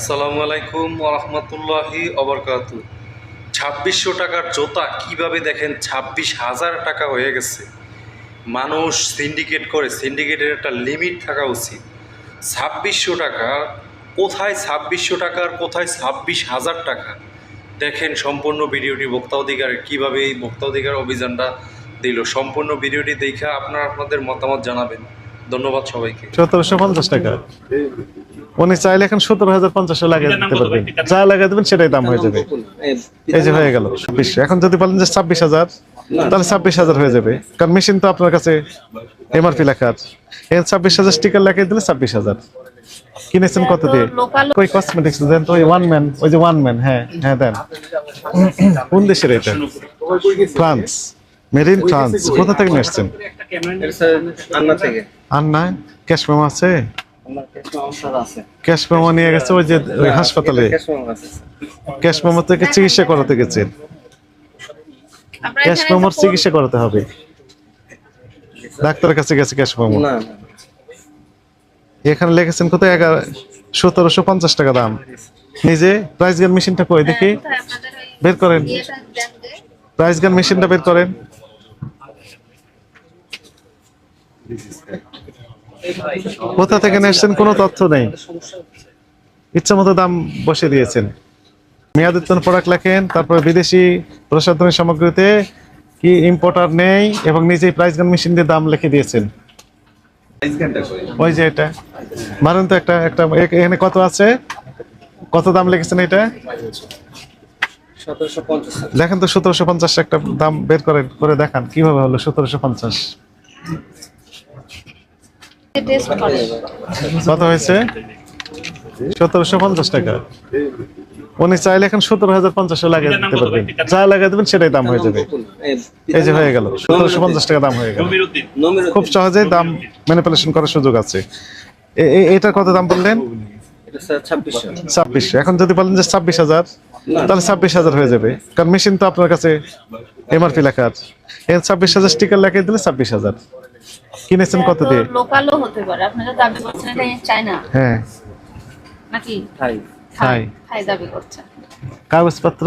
আসসালামু আলাইকুম রহমতুল্লাহি অবরকাতু ছাব্বিশশো টাকার জোতা কীভাবে দেখেন? ছাব্বিশ হাজার টাকা হয়ে গেছে। মানুষ সিন্ডিকেট করে সিন্ডিকেটের একটা লিমিট থাকা উচিত। ছাব্বিশশো টাকা, কোথায় ছাব্বিশশো টাকার কোথায় ছাব্বিশ হাজার টাকা? দেখেন সম্পূর্ণ ভিডিওটি ভোক্তা অধিকারের কীভাবে এই ভোক্তা অধিকার অভিযানটা দিল। সম্পূর্ণ ভিডিওটি দেখে আপনারা আপনাদের মতামত জানাবেন। ধন্যবাদ সবাইকে। সতেরোশো পঞ্চাশ টাকা। উনি চাইলে এখন সতেরো হাজার পঞ্চাশে লাগিয়ে দিতে পারবেন। যা লাগিয়ে দেবেন সেটাই দাম হয়ে যাবে। এই যে হয়ে গেল। ছাব্বিশশো এখন যদি বলেন যে ছাব্বিশ হাজার তাহলে ছাব্বিশ হাজার হয়ে যাবে। কারণ মেশিন তো আপনার কাছে এমআরপি লেখা আছে। এই ছাব্বিশ হাজার স্টিকার লাগিয়ে দিলে ছাব্বিশ হাজার। কিনেছেন কত দিয়ে? ওই কসমেটিক্স দেন তো? ওই ওয়ান ম্যান ওই যে ওয়ান ম্যান হ্যাঁ হ্যাঁ দেন। কোন দেশের এটা? ফ্রান্স। মেড ইন ফ্রান্স কোথা থেকে নিয়ে এসছেন আন্না আর না ক্যাশ মেমো আছে? ক্যাশ মেমো নিয়ে গেছে ওই যে ওই হাসপাতালে। ক্যাশ মেমো থেকে চিকিৎসা করাতে গেছেন ক্যাশ মেমোর চিকিৎসা করাতে হবে। ডাক্তারের কাছে গেছে ক্যাশ মেমো। এখানে লিখেছেন কত? এগারো সতেরোশো পঞ্চাশ টাকা দাম। নিজে প্রাইস গান মেশিনটা কই দেখি? কোথায় ওই বের করেন। প্রাইস গান মেশিনটা বের করেন। কোথা থেকে এসছেন কোনো তথ্য নেই। ইচ্ছা মতো দাম বসে দিয়েছেন। মেয়াদোত্তন প্রোডাক্ট লেখেন তারপরে বিদেশি প্রসাধনী সামগ্রীতে কি ইম্পোর্টার নেই এবং নিজেই প্রাইস গান মেশিন দিয়ে দাম লিখে দিয়েছেন। ওই যে এটা। মারেন তো একটা একটা এখানে কত আছে? কত দাম লিখেছেন এটা? দেখেন তো সতেরোশো পঞ্চাশ একটা দাম বের করেন করে দেখান কীভাবে হলো সতেরোশো পঞ্চাশ? করে কত হয়েছে? সতেরোশো পঞ্চাশ টাকা। উনি চাইলে এখন সতেরো হাজার পঞ্চাশে লাগিয়ে দিতে পারবেন। যা লাগিয়ে দেবেন সেটাই দাম হয়ে যাবে। এই যে হয়ে গেল, সতেরোশো পঞ্চাশ টাকা দাম হয়ে গেল। খুব সহজেই দাম ম্যানিপুলেশন করার সুযোগ আছে। এটার কত দাম বললেন? ছাব্বিশশো ছাব্বিশ। এখন যদি বলেন যে ছাব্বিশ হাজার, তাহলে ছাব্বিশ হাজার হয়ে যাবে। কারণ মেশিন তো আপনার কাছে এমআরপি লেখা আছে। এই ছাব্বিশ হাজার স্টিকার লাগিয়ে দিলে ছাব্বিশ হাজার। কিনেছেন কত দিয়ে? লোকালও হতে পারে। আপনারা দাবি করছেন এটা চায়না? হ্যাঁ। নাকি? থাই। থাই। থাই। দাবি করছেন। কাগজপত্র?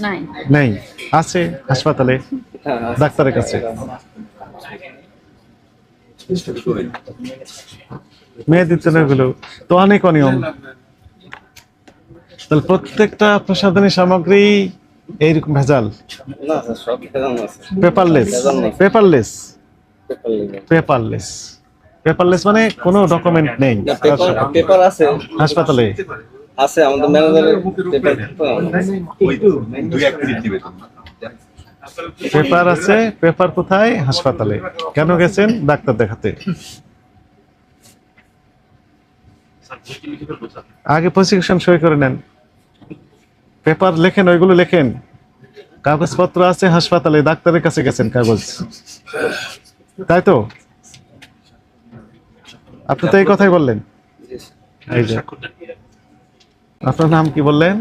নাই। নেই। আছে হাসপাতালে ডাক্তারের কাছে। মেয়ে না এগুলো তো অনেক অনিয়ম। তাহলে প্রত্যেকটা প্রসাধনী সামগ্রী এইরকম ভেজাল। না স্যার সব ভেজাল আছে। পেপারলেস পেপারলেস পেপারলেস পেপারলেস মানে কোনো ডকুমেন্ট নেই। পেপার পেপার আছে। হাসপাতালে। আছে আমাদের ম্যানেজারের পেপার পেপার আছে। পেপার কোথায়? হাসপাতালে। কেন গেছেন? ডাক্তার দেখাতে। আগে প্রেসক্রিপশন সই করে নেন। পেপার লেখেন ওইগুলো লেখেন। কাগজপত্র আছে হাসপাতালে। ডাক্তারের কাছে গেছেন কাগজ। তাই তো? আপনি তো এই কথাই বললেন। আপনার নাম কি বললেন?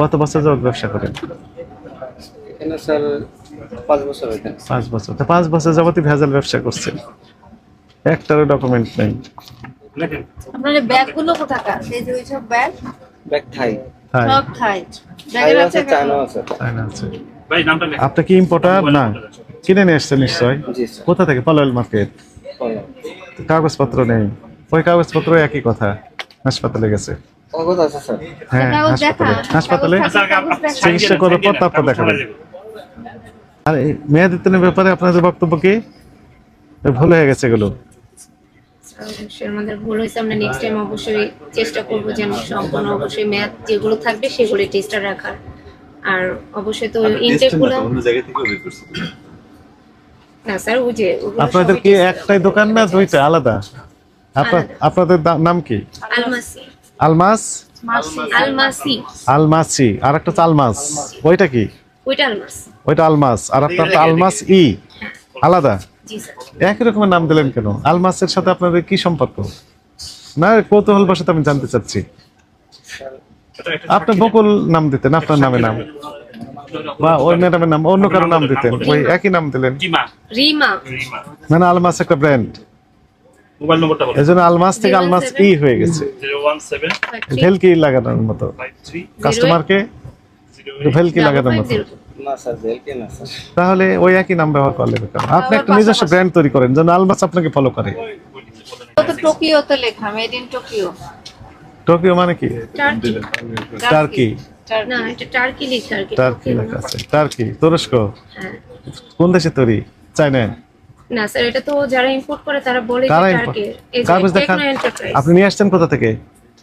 কত বছর যাবত ব্যবসা করেন? পাঁচ বছর তা পাঁচ বছর যাবতই ভেজাল ব্যবসা করছেন। একটারও ডকুমেন্ট নেই। আপনাদের ব্যাগগুলো কোথাকার? এই যে ওইসব ব্যাগ? ব্যাগ থাই। সব থাই। থাই ব্যাগের আছে আছে চায়না আছে। তাই আছে। ভাই নামটা আপনি কি ইম্পোর্টার না। কিনে নিয়ে এসছেন নিশ্চয়? কোথা থেকে? পালোয়েল মার্কেট? কাগজপত্র নেই। ওই কাগজপত্র একই কথা। হাসপাতালে গেছে। কাগজ আছে স্যার। হ্যাঁ হাসপাতালে। হাসপাতালে? কাগজ দেখা। চিকিৎসা করার পর তারপর দেখাবেন। আর মেয়াদিত্তনের ব্যাপারে আপনাদের বক্তব্য কি? ভুল হয়ে গেছে এগুলো। আমাদের ভুল হয়েছে। আমরা নেক্সট টাইম অবশ্যই চেষ্টা করব যেন সম্পূর্ণ অবশ্যই ম্যাথ যেগুলো থাকবে সেগুলো টেস্টটা রাখার। আর অবশ্যই তো ইনটেকগুলো না স্যার ওই যে আপনাদের কি একটাই দোকান না দুইটা? আলাদা? আপনাদের নাম কি? আলমাসি। আলমাস? আলমাসি। আলমাসি। আর একটা আলমাস। ওইটা কি? ওইটা আলমাস। ওইটা আলমাস। আর আপনার আলমাস ই। আলাদা? একই রকমের নাম দিলেন কেন? আলমাসের সাথে আপনাদের কি সম্পর্ক? না কৌতূহল বসে আমি জানতে চাচ্ছি। আপনি বকুল নাম দিতেন আপনার নামে নাম। বা ওই ম্যাডামের নাম অন্য কারও নাম দিতেন। ওই একই নাম দিলেন। কিমা রিমা। রিমা। মানে আলমাস একটা ব্র্যান্ড মোবাইল নম্বরটা বলো এই জন্য আলমাস থেকে আলমাস ই হয়ে গেছে। ভেলকি লাগানোর মতো। কাস্টমারকে ভেলকি লাগানোর মতো। না স্যার জেলকে না স্যার। তাহলে ওই একই নাম ব্যবহার করলে আপনি একটা নিজস্ব ব্র্যান্ড তৈরি করেন যেন আলমাস আপনাকে ফলো করে। টোকিওতে লেখা মেড ইন টোকিও টোকিও মানে কি? টার্কি না এটা টার্কি লেখা টার্কি লেখা আছে। টার্কি তুরস্ক? হ্যাঁ। কোন দেশে তৈরি? চায়না না স্যার এটা তো যারা ইম্পোর্ট করে তারা বলে যে কারা import? টার্কি কাগজ দেখান। আপনি নিয়ে আসছেন কোথা থেকে?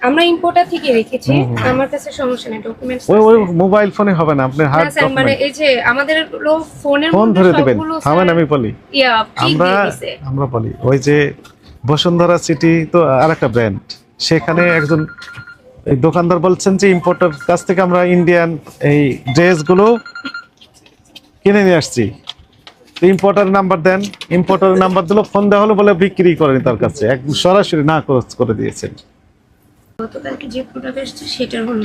আমরা ইম্পোর্টার থেকে রেখেছি আমার কাছে সমস্যা নেই ডকুমেন্টস ওই ওই মোবাইল ফোনে হবে না আপনি হার্ড মানে এই যে আমাদের হলো ফোনের ফোন ধরে দিবেন। থামেন আমি বলি। আমরা আমরা বলি ওই যে বসুন্ধরা সিটি তো আর একটা ব্র্যান্ড সেখানে একজন এই দোকানদার বলছেন যে ইম্পোর্টার কাছ থেকে আমরা ইন্ডিয়ান এই ড্রেসগুলো কিনে নিয়ে আসছি। ইম্পোর্টার নাম্বার দেন। ইম্পোর্টার নাম্বার দিলো ফোন দেওয়া হলো বলে বিক্রি করেনি তার কাছে। একদম সরাসরি না করে- করে দিয়েছেন। গতকালকে যে প্রোডাক্ট এসেছে সেটার হলো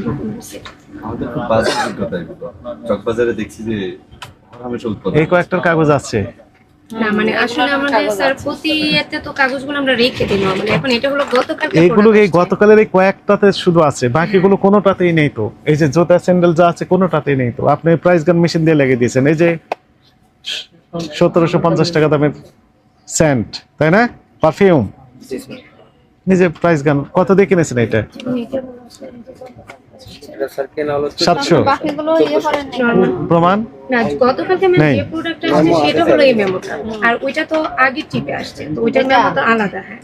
আমাদের খুব বাজে অভিজ্ঞতা চকবাজারে দেখছি যে এই কয়েকটার কাগজ আছে। না মানে আসলে আমাদের স্যার প্রতি এতে তো কাগজগুলো আমরা রেখে দিই নরমালি এখন এটা হলো গতকালকে এইগুলো এই গতকালের এই কয়েকটাতে শুধু আছে বাকিগুলো কোনোটাতেই নেই তো। এই যে জুতা স্যান্ডেল যা আছে কোনোটাতেই নেই তো। আপনি প্রাইস গান মেশিন দিয়ে লাগিয়ে দিয়েছেন। এই যে সতেরোশো পঞ্চাশ টাকা দামের সেন্ট তাই না? পারফিউম জি স্যার নিজে প্রাইস গান কত দিয়ে কিনেছেন এটা? বাকিগুলো ইয়ে করেন প্রমাণ? না গতকালকে আমি যে প্রোডাক্টটা আসছে সেটা হলো এই মেমোটা আর ওইটা তো আগে টিপে আসছে তো ওইটার মেমো তো আলাদা হ্যাঁ।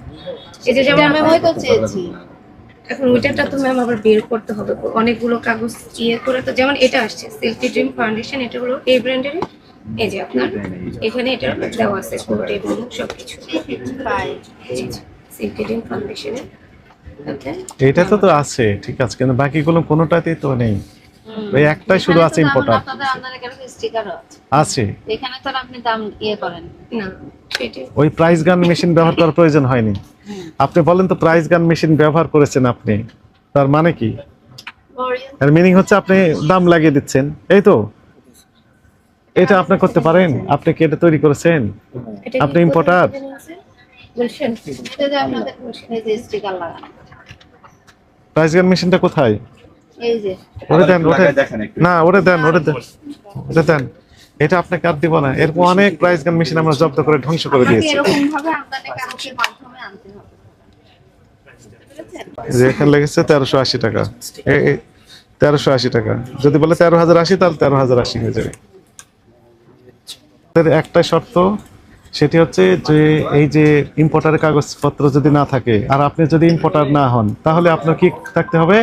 এই যে যেমন মেমোই তো চেয়েছি। এখন ওইটাটা তো ম্যাম আবার বের করতে হবে। অনেকগুলো কাগজ ইয়ে করে তো যেমন এটা আসছে সিল্কি ড্রিম ফাউন্ডেশন এটা হলো এই ব্র্যান্ডের এই যে আপনার এখানে এটা দেওয়া আছে সবকিছু। সিল্কি ড্রিম ফাউন্ডেশনের এটা তো তো আছে ঠিক আছে কিন্তু বাকিগুলো কোনোটাতেই তো নেই। ওই একটাই শুধু আছে ইম্পোর্টার স্টিকারও আছে? আছে। এখানে তো আপনি দাম ইয়ে করেন। না ওই প্রাইস গান মেশিন ব্যবহার করার প্রয়োজন হয়নি। আপনি বলেন তো প্রাইস গান মেশিন ব্যবহার করেছেন আপনি তার মানে কি? এর মিনিং হচ্ছে আপনি দাম লাগিয়ে দিচ্ছেন এই তো? এটা আপনি করতে পারেন? আপনি কি এটা তৈরি করেছেন? আপনি importer? বলছেন এটা যে আপনাদের স্টিকার লাগানো। প্রাইস গান মেশিনটা কোথায়? এই যে। ওরে দেন ওরে লাগায় দেখেন একটু। না ওরে দেন ওরে দেন ওরে দেন। এটা আপনাকে আর দিব না। এরকম অনেক প্রাইস গান মেশিন আমরা জব্দ করে ধ্বংস করে আপনাকে দিয়েছি। এরকম ভাবে আমদানি কারকের মাধ্যমে আনতে হবে। যে লেগেছে তেরোশো আশি টাকা। তেরোশো আশি টাকা। যদি বলে তেরো হাজার আশি তাহলে তেরো হাজার আশি হয়ে যাবে। এর একটাই শর্ত সেটি হচ্ছে যে এই যে ইম্পোর্টারের কাগজপত্র যদি না থাকে আর আপনি যদি ইম্পোর্টার না হন তাহলে আপনার কি থাকতে হবে?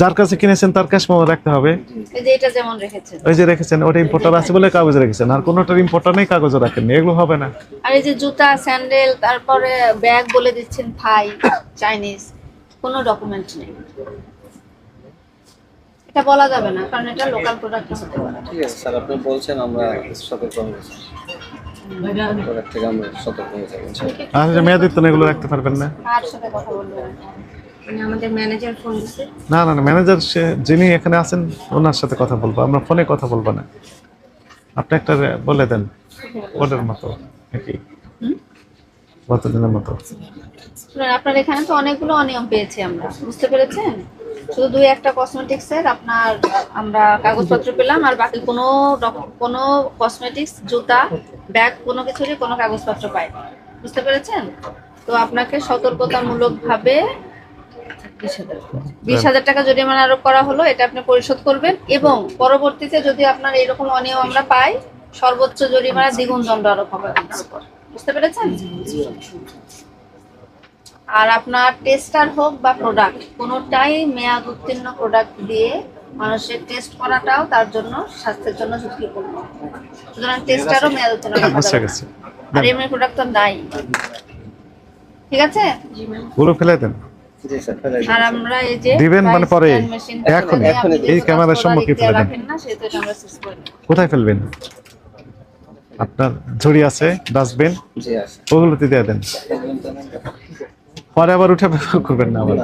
যার কাছে কিনেছেন তার ক্যাশ মেমো রাখতে হবে। এই যে এটা যেমন রেখেছেন। ওই যে রেখেছেন ওটা ইম্পোর্টার আছে বলে কাগজ রেখেছেন আর কোনোটার ইম্পোর্টার নেই কাগজও রাখেননি এগুলো হবে না। আর এই যে জুতা স্যান্ডেল তারপরে ব্যাগ বলে দিচ্ছেন থাই চাইনিজ কোনো ডকুমেন্ট নেই। এটা বলা যাবে না কারণ এটা লোকাল প্রোডাক্ট হতে পারে। ঠিক আছে স্যার আপনি বলছেন আমরা সতর্ক হয়ে এগুলো রাখতে পারবেন না? কার সাথে কথা বলবেন মানে আমাদের ম্যানেজার ফোন দিছে। না না না ম্যানেজার সে যিনি এখানে আছেন ওনার সাথে কথা বলব আমরা ফোনে কথা বলব না। আপনি একটা বলে দেন ওদের মতো নাকি? কতদিনের মতো? আপনার এখানে তো অনেকগুলো অনিয়ম পেয়েছি আমরা বুঝতে পেরেছেন? শুধু দুই একটা কসমেটিক্সের আপনার আমরা কাগজপত্র পেলাম আর বাকি কোনো কোনো কসমেটিক্স জুতা ব্যাগ, কোনো কিছুরই কোনো কাগজপত্র পাই বুঝতে পেরেছেন? তো আপনাকে সতর্কতামূলক ভাবে বিশ হাজার টাকা জরিমানা আরোপ করা হলো, এটা আপনি পরিশোধ করবেন এবং পরবর্তীতে যদি আপনার এরকম অনিয়ম আমরা পাই, সর্বোচ্চ জরিমানা দ্বিগুণ দণ্ড আরোপ হবে বুঝতে পেরেছেন? আর আপনার টেস্টার হোক বা প্রোডাক্ট কোনোটাই মেয়াদ উত্তীর্ণ প্রোডাক্ট দিয়ে মানুষের টেস্ট করাটাও তার জন্য স্বাস্থ্যের জন্য ঝুঁকিপূর্ণ। সুতরাং টেস্টারও মেয়াদ উত্তীর্ণ বুঝতে যাবে না। গেছি আর এমনি প্রোডাক্ট তো নাই। ঠিক আছে? পুরো ফেলে দেন। জি স্যার ফেলে দিন। আর আমরা এই যে দিবেন মানে পরে? এই ক্যামেরার সম্মুখে ফেলে দেন। কোথায় ফেলবেন? আপনার ঝুড়ি আছে ডাস্টবিন জি ওগুলোতে দিয়ে দেন। পরে আবার উঠে করবেন না আবার।